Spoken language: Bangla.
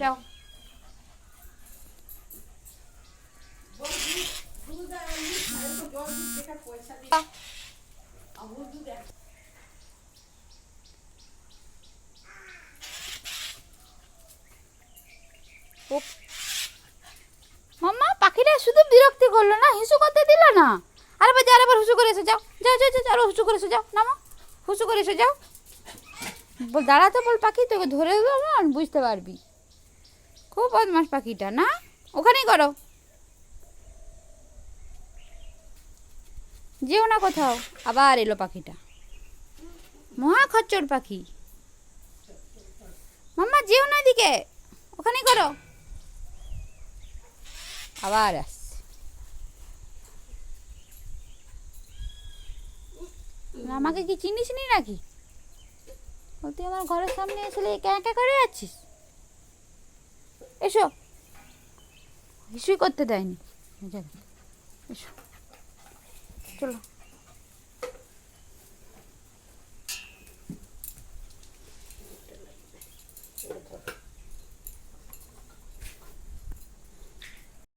যাও মাম্মা পাখিটা শুধু বিরক্তি করল না হিসু করতে দিল না। আরেবার যাও আরেবার হুসু করে এসে, যাও যাও যাও যাও, আরও হুসু করে এসে, যাও, নামো। হুসু করে এসে, যাও। বল দাঁড়াতে বল পাখি, তোকে ধরে দেবো, বুঝতে পারবি। খুব বদমাস পাখিটা, না? ওখানেই করো। যেও না কোথাও, আবার এলো পাখিটা। মহা খচ্চর পাখি। মাম্মা, যেও না এদিকে, ওখানেই করো। আবার আমাকে কি চিনিস নি নাকি? তুই আমার ঘরের সামনে একা একা করে আছিস? এসো। কিছুই করতে দেয়নি। এসো। চলো।